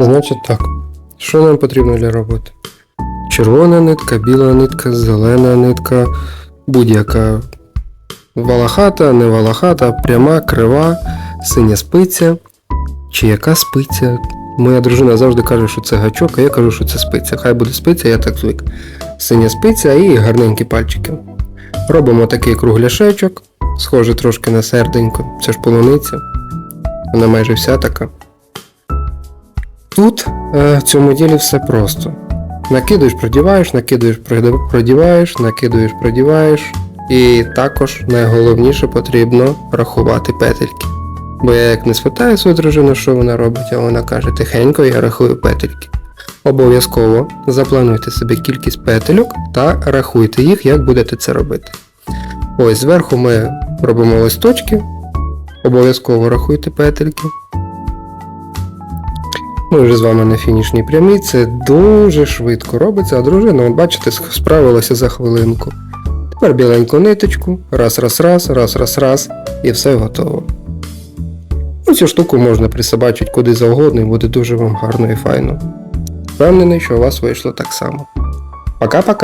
Значить так. Що нам потрібно для роботи? Червона нитка, біла нитка, зелена нитка, будь-яка валахата, не валахата, пряма, крива, синя спиця. Чи яка спиця? Моя дружина завжди каже, що це гачок, а я кажу, що це спиця. Хай буде спиця, я так звик. Синя спиця і гарненькі пальчики. Робимо такий кругляшечок, схоже трошки на серденько. Це ж полуниця. Вона майже вся така. Тут е, в цьому ділі все просто. Накидуєш, продіваєш, накидуєш, продіваєш, накидуєш, продіваєш. І також найголовніше потрібно рахувати петельки. Бо я як не спитаю свою дружину, що вона робить, а вона каже, тихенько я рахую петельки. Обов'язково заплануйте собі кількість петельок та рахуйте їх, як будете це робити. Ось зверху ми робимо листочки, обов'язково рахуйте петельки. Ми вже з вами на фінішній прямій, це дуже швидко робиться, а дружина, от бачите, справилася за хвилинку. Тепер біленьку ниточку, раз, раз, раз, раз, раз, раз, і все готово. Ну, цю штуку можна присобачити куди завгодно і буде дуже вам гарно і файно. Впевнений, що у вас вийшло так само. Пока-пока.